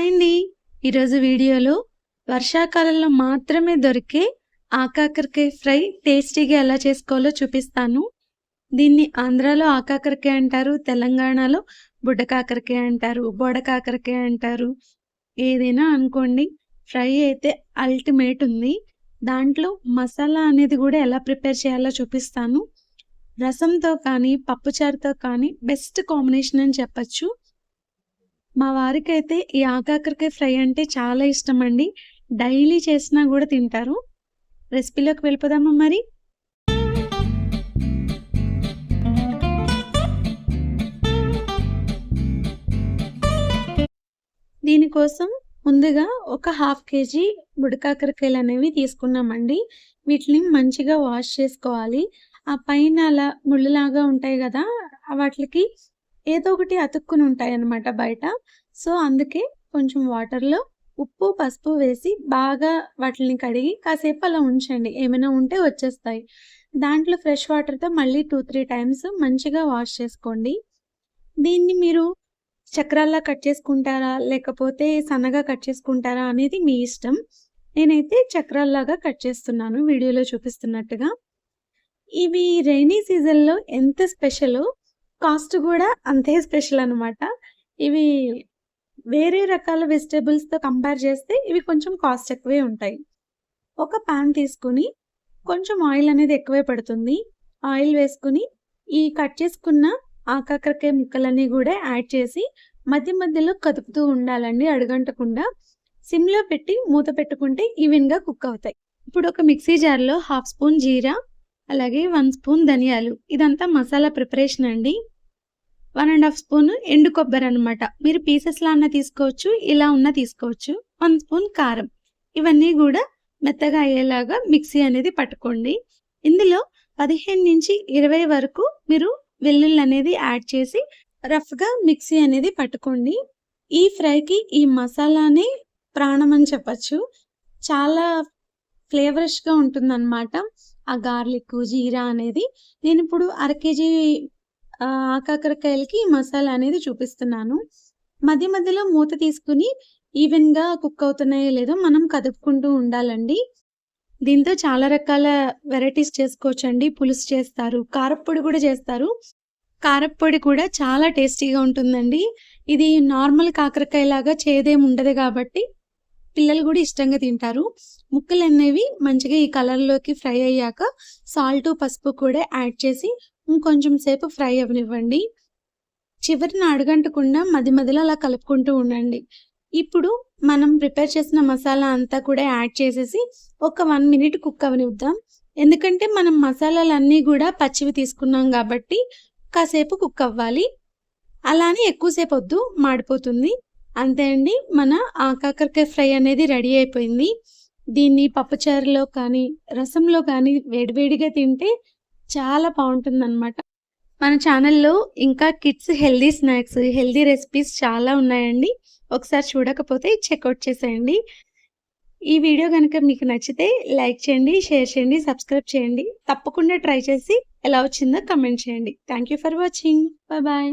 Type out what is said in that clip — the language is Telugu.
హాయ్ అండి. ఈరోజు వీడియోలో వర్షాకాలంలో మాత్రమే దొరికే ఆకాకరకాయ ఫ్రై టేస్టీగా ఎలా చేసుకోవాలో చూపిస్తాను. దీన్ని ఆంధ్రాలో ఆకాకరకాయ అంటారు. తెలంగాణలో బుడ్డకాకరకాయ అంటారు. బొడకాకరకాయ అంటారు. ఏదైనా అనుకోండి. ఫ్రై అయితే అల్టిమేట్ ఉంది. దాంట్లో మసాలా అనేది కూడా ఎలా ప్రిపేర్ చేయాలో చూపిస్తాను. రసంతో కానీ, పప్పుచారుతో కానీ బెస్ట్ కాంబినేషన్ అని చెప్పొచ్చు. మా వారికైతే ఈ ఆకాకరకాయ ఫ్రై అంటే చాలా ఇష్టం అండి డైలీ చేసినా కూడా తింటారు. రెసిపీలోకి వెళ్ళిపోదామా మరి? దీనికోసం ముందుగా ఒక హాఫ్ కేజీ బుడకాకరకాయలనేవి తీసుకున్నామండి. వీటిని మంచిగా వాష్ చేసుకోవాలి. ఆ పైన అలా ముళ్ళులాగా ఉంటాయి కదా వాటికి ఏదో ఒకటి అతుక్కుని ఉంటాయన్నమాట బయట. సో, అందుకే కొంచెం వాటర్‌లో ఉప్పు, పసుపు వేసి బాగా వాటిల్ని కడిగి కాసేపు అలా ఉంచండి. ఏమైనా ఉంటే వచ్చేస్తాయి. దాంట్లో ఫ్రెష్ వాటర్‌తో మళ్ళీ 2, 3 టైమ్స్ మంచిగా వాష్ చేసుకోండి. దీన్ని మీరు చక్రాల్లా కట్ చేసుకుంటారా? లేకపోతే సన్నగా కట్ చేసుకుంటారా? అనేది మీ ఇష్టం. నేనైతే చక్రాల్లాగా కట్ చేస్తున్నాను వీడియోలో చూపిస్తున్నట్టుగా. ఇవి రైనీ సీజన్‌లో ఎంత స్పెషలో కాస్ట్ కూడా అంతే స్పెషల్ అనమాట. ఇవి వేరే రకాల వెజిటేబుల్స్తో కంపేర్ చేస్తే ఇవి కొంచెం కాస్ట్ ఎక్కువే ఉంటాయి. ఒక పాన్ తీసుకొని కొంచెం ఆయిల్ అనేది ఎక్కువే పడుతుంది. ఆయిల్ వేసుకొని ఈ కట్ చేసుకున్న ఆకాకరకాయ ముక్కలన్నీ కూడా యాడ్ చేసి మధ్య మధ్యలో కదుపుతూ ఉండాలండి అడుగంటకుండా. సిమ్‌లో పెట్టి మూత పెట్టుకుంటే ఈవెన్‌గా కుక్ అవుతాయి. ఇప్పుడు ఒక మిక్సీ జార్‌లో హాఫ్ స్పూన్ జీరా, అలాగే వన్ స్పూన్ ధనియాలు ఇదంతా మసాలా ప్రిపరేషన్ అండి. వన్ అండ్ హాఫ్ స్పూన్ ఎండు కొబ్బరి అనమాట మీరు పీసెస్‌లా అన్న తీసుకోవచ్చు. ఇలా ఉన్నా తీసుకోవచ్చు. వన్ స్పూన్ కారం. ఇవన్నీ కూడా మెత్తగా అయ్యేలాగా మిక్సీ అనేది పట్టుకోండి. ఇందులో 15-20 వరకు మీరు వెల్లుల్లి అనేది యాడ్ చేసి రఫ్‌గా మిక్సీ అనేది పట్టుకోండి. ఈ ఫ్రైకి ఈ మసాలానే ప్రాణం అని చెప్పచ్చు చాలా ఫ్లేవరష్‌గా ఉంటుందన్నమాట. ఆ గార్లిక్కు, జీరా అనేది. నేను ఇప్పుడు అర కేజీ ఆకాకరకాయలకి మసాలా అనేది చూపిస్తున్నాను. మధ్య మధ్యలో మూత తీసుకొని ఈవెన్‌గా కుక్ అవుతున్నాయో లేదో మనం కదుపుకుంటూ ఉండాలండి. దీంతో చాలా రకాల వెరైటీస్ చేసుకోవచ్చండి. పులుసు చేస్తారు. కారప్పొడి కూడా చేస్తారు. కారప్పొడి కూడా చాలా టేస్టీగా ఉంటుందండి. ఇది నార్మల్ కాకరకాయలాగా చేదేమి ఉండదు కాబట్టి పిల్లలు కూడా ఇష్టంగా తింటారు. ముక్కలు అనేవి మంచిగా ఈ కలర్‌లోకి ఫ్రై అయ్యాక సాల్ట్ పసుపు కూడా యాడ్ చేసి ఇంకొంచెం సేపు ఫ్రై అవనివ్వండి చివరిన అడుగంటకుండా మది మధ్యలో అలా కలుపుకుంటూ ఉండండి. ఇప్పుడు మనం ప్రిపేర్ చేసిన మసాలా అంతా కూడా యాడ్ చేసేసి ఒక వన్ మినిట్ కుక్ అవ్వనిద్దాం. ఎందుకంటే మనం మసాలాలన్నీ కూడా పచ్చివి తీసుకున్నాం కాబట్టి కాసేపు కుక్ అవ్వాలి. అలా అని వద్దు మాడిపోతుంది. అంతే అండి. మన ఆకాకరకాయ ఫ్రై అనేది రెడీ అయిపోయింది. దీన్ని పప్పుచారులో కానీ, రసంలో కానీ వేడివేడిగా తింటే చాలా బావుంటుందనమాట. మన ఛానల్‌లో ఇంకా kids healthy snacks, healthy recipes చాలా ఉన్నాయండి. ఒకసారి చూడకపోతే చెక్అవుట్ చేసేయండి. ఈ వీడియో గనుక మీకు నచ్చితే లైక్ చేయండి, షేర్ చేయండి, సబ్స్క్రైబ్ చేయండి. తప్పకుండా ట్రై చేసి ఎలా వచ్చిందో కమెంట్ చేయండి. Thank you for watching. Bye bye.